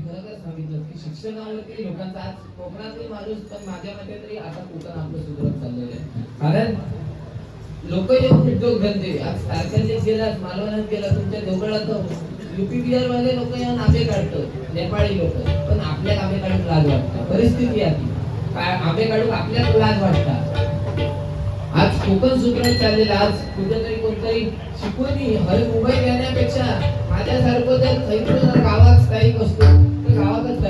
तुम्ही खरं तर सांगितलं की शिक्षणावरती लोकांचा आज कोकणातील माणूस पण माझ्या मते तरी आता कोकण आपलं सुधारत चाललेलं आहे. कारण लोक येऊन उद्योग धंदे आज सारख्यात गेलात मालवणात गेला तुमच्या ढोकळात युपी बिहार वाले लोक या आंबे काढतो नेपाळी लोक. पण आपल्या आंबे काढून लाज वाटतात. परिस्थिती आहे काय आंबे काढून आपल्याला लाज वाटतात. आज कोकण सुधारत चाललेलं आज कुठेतरी कोणतरी शिकवणी हर मुंबई येण्यापेक्षा माझ्यासारखं जर खैत्र गावात स्थायिक असतो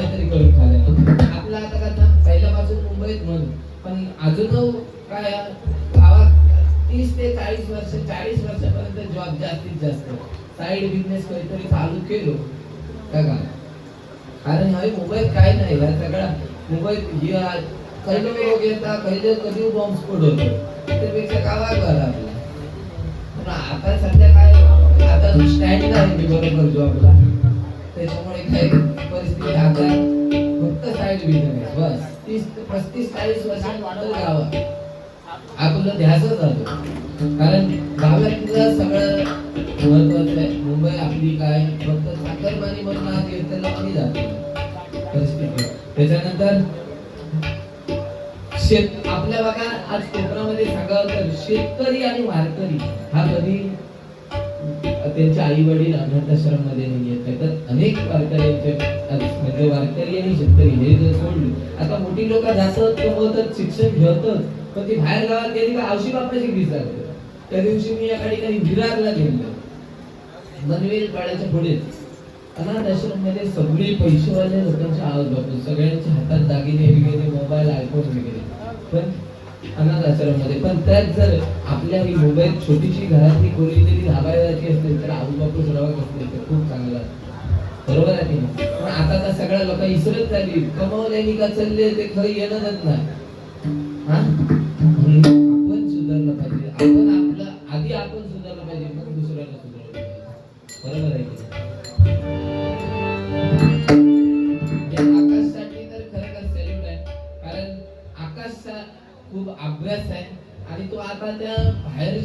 काहीतरी करून चालेल आपला आता कसं पहिल्यापासून मुंबईत म्हणून. पण अजून काय गावात तीस ते चाळीस वर्ष चाळीस वर्षापर्यंत जॉब जास्तीत जास्त. साईड बिझनेस काहीतरी चालू केलो. का कारण हे मुंबईत काय नाही ह्या सगळ्या मुंबईत ही आज खैले रोग येतात खैले कधी बॉम्बस्फोट होतो? त्यापेक्षा कावा करा आपला पण आता सध्या काय आता स्टँड नाही मी बरोबर जॉबला त्याच्यामुळे काही परिस्थिती आता फक्त साईड बिझनेस बस. तीस पस्तीस चाळीस वर्षांनंतर गावात. आपलं ध्यासच जातो कारण गावातलं सगळं महत्वाचं आहे. मुंबई आपली काय? फक्त साखरमानी म्हणून आज येतेला कमी जाते. परिस्थिती. त्याच्यानंतर शेत आपल्या बघा आज कोकणामध्ये सांगावं तर शेतकरी आणि वारकरी हा कधी त्यांच्या आई वडील अनाथाश्रममध्ये नाही येत तर अनेक वारकऱ्यांचे म्हणजे वारकरी आणि शेतकरी हे जर सोडले आता मोठी लोक जास्त कमवतात शिक्षण घेतात पण ती बाहेर गावात गेली का औशी बापाशी दिसतात त्या दिवशी मी या ठिकाणी विरारला गेलो. मनवेल पाड्याच्या पुढे अनाथ आश्रममध्ये सगळे पैसेवाले लोकांचे आवाज बापू सगळ्यांच्या हातात दागिने वगैरे मोबाईल आयफोन वगैरे पण अनाथ आश्रममध्ये पण त्यात जर आपल्या ही मुंबईत छोटीशी घरातली कोणी जरी धाबायची असेल तर आजूबाजू सरावात असतील तर खूप चांगलं असतं. बरोबर आहे की पण आता तर सगळ्या लोक इसरत झाली कमवल्यानी का चालले ते खरं येणारच नाही हा?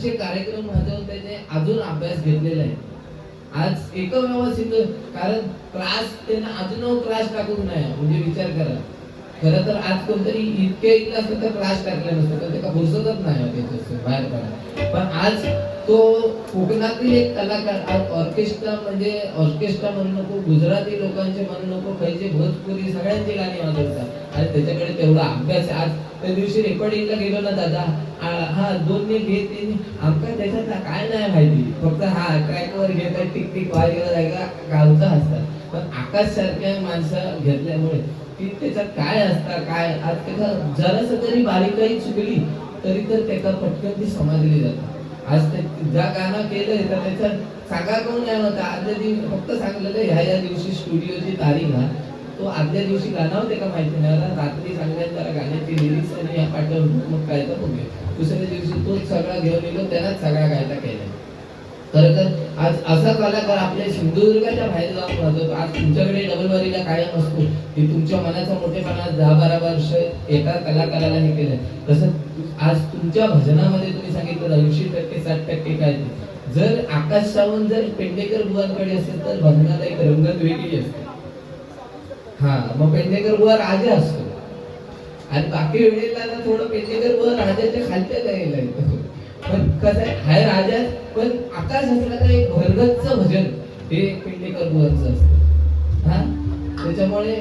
बाहेरचे कार्यक्रम वाजवून त्याने अजून अभ्यास घेतलेला आहे आज एकमेव व्यवस्थित कारण क्लास त्यांना अजून क्लास टाकून नाही म्हणजे विचार करा. खरं तर आज कोणतरी इतके इतकं असतं तर क्लास टाकले नसतं तर त्याला बसतच नाही त्याच्यात बाहेर पडा. पण आज तो कोकणातील एक कलाकार ऑर्केस्ट्रा म्हणजे ऑर्केस्ट्रा म्हणू नको गुजराती लोकांचे म्हणू नको पाहिजे भोजपुरी सगळ्यांची गाणी वाजवतात. आणि त्याच्याकडे तेवढा अभ्यास आज त्या दिवशी रेकॉर्डिंगला गेलो ना दादा हा दोन ने घे तीन आमका त्याच्यातला काय नाही माहिती. फक्त हा ट्रॅकवर घेतात टिक टिक वाजवत आहे का गावचा असतात. पण आकाश सारख्या माणसं घेतल्यामुळे ती त्याच्यात काय असतात काय आज त्याचा जरास तरी बारीकाई चुकली तरी तर त्याला पटकन ती समजली जाते आज ते ज्या गाणं केलंय तर त्याच्यात सांगा कोण नाही होता. आदल्या दिवशी फक्त सांगलेलं ह्या या दिवशी स्टुडिओची तारीख ना तो आदल्या दिवशी गाणं होते का माहिती नाही. मला रात्री सांगण्यात त्याला गाण्याची लिरिक्स आणि या पाठवून मग काय तर बघूया दुसऱ्या दिवशी तोच सगळा घेऊन गेलो त्यालाच सगळा गायला केला खर तर आज असा कलाकार आपल्या सिंधुदुर्गाच्या बाहेर जाऊन राहतो आज तुमच्याकडे डबलवारीला कायम असतो. की तुमच्या मनाचा मोठेपणा दहा बारा वर्ष एका कलाकाराला हे केलं तसं आज तुमच्या भजनामध्ये तुम्ही सांगितलं ऐंशी टक्के साठ टक्के काय जर आकाश सावंत जर पेंडेकर बुवांकडे असेल तर भजनाला एक रंगत वेगळी असते. हा मग पेंडेकर बुवा राजा असतो. आणि बाकी वेळेला थोडं पेंडेकर बुवा राजाच्या खालच्या जायला येतो. पण कसं आहे हाय राजा पण आकाश असला तर एक भरगतचं भजन हे पिंडेकर बुवांचं असतं. हा? त्याच्यामुळे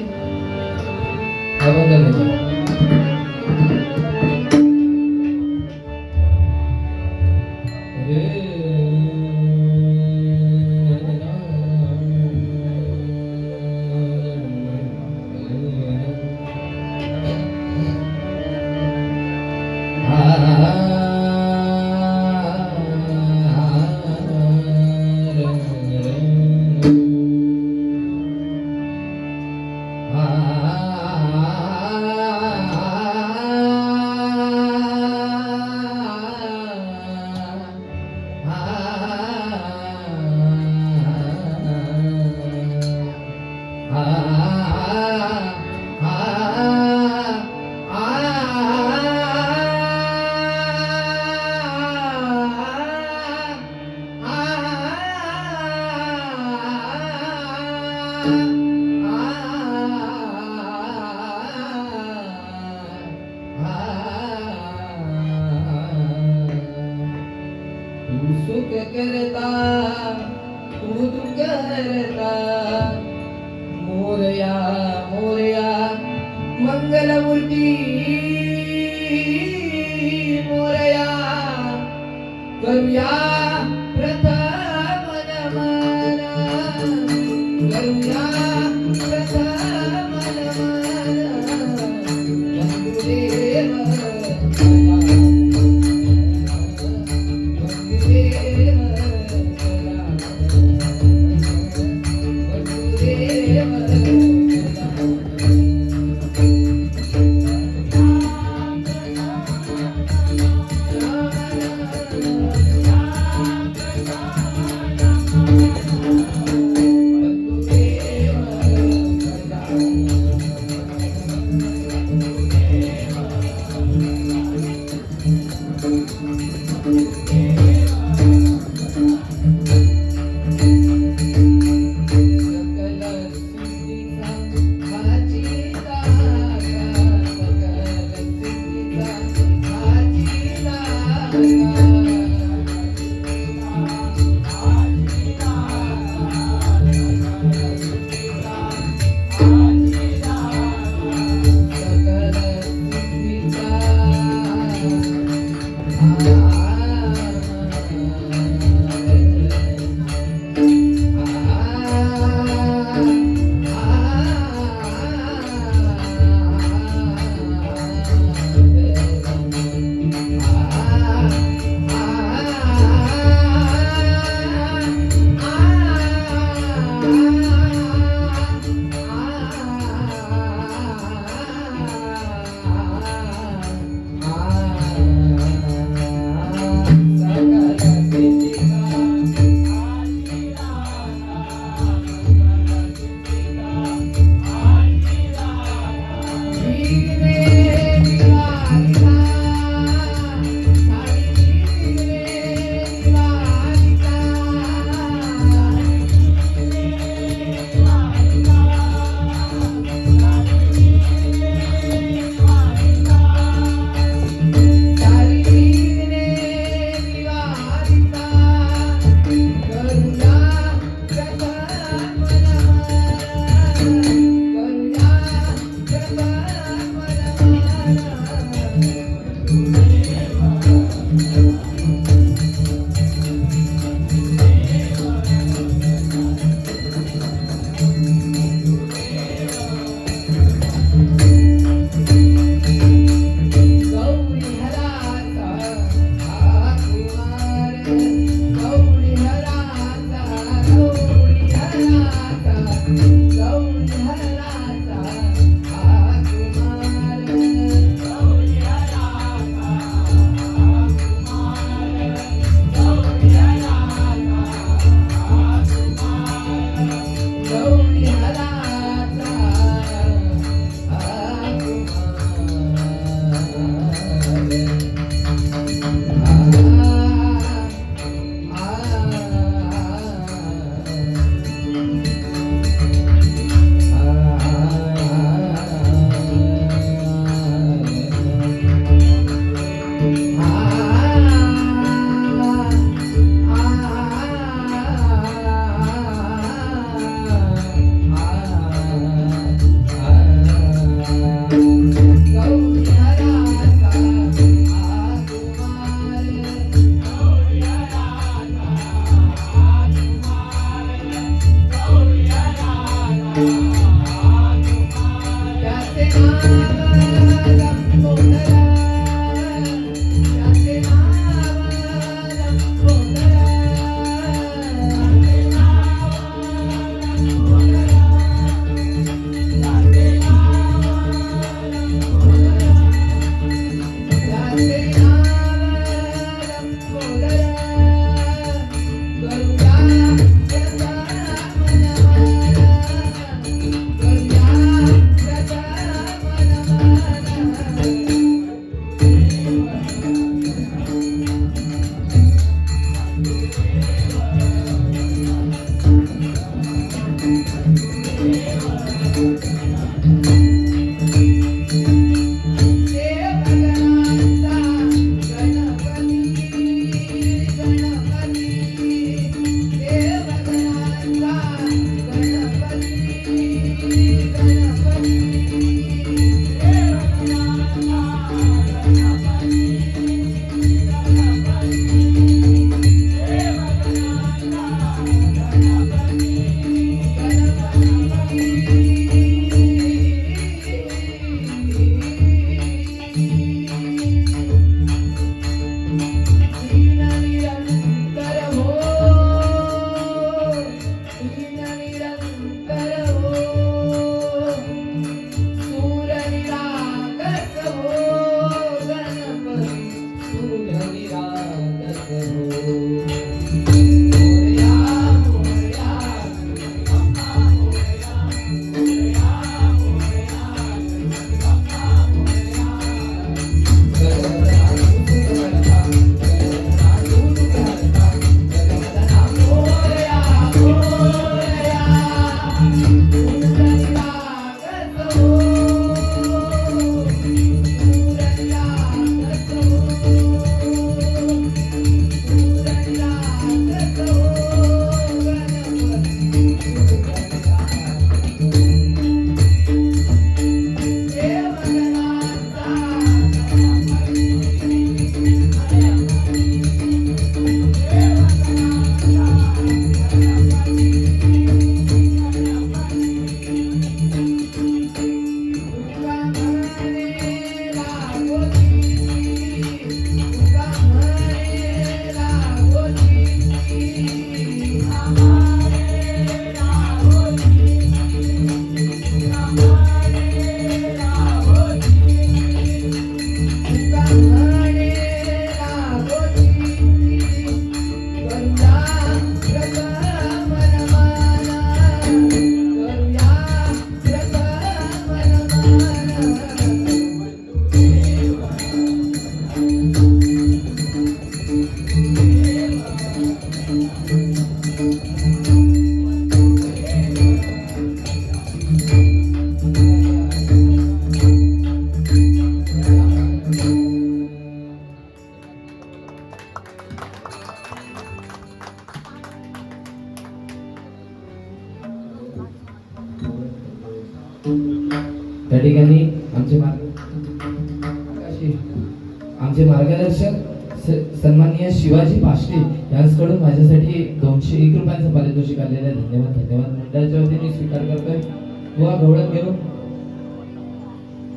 Yeah.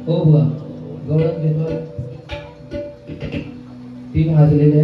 हो, हो. बुवा गवळण घेतो तीन वाजलेले.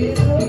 Thank you.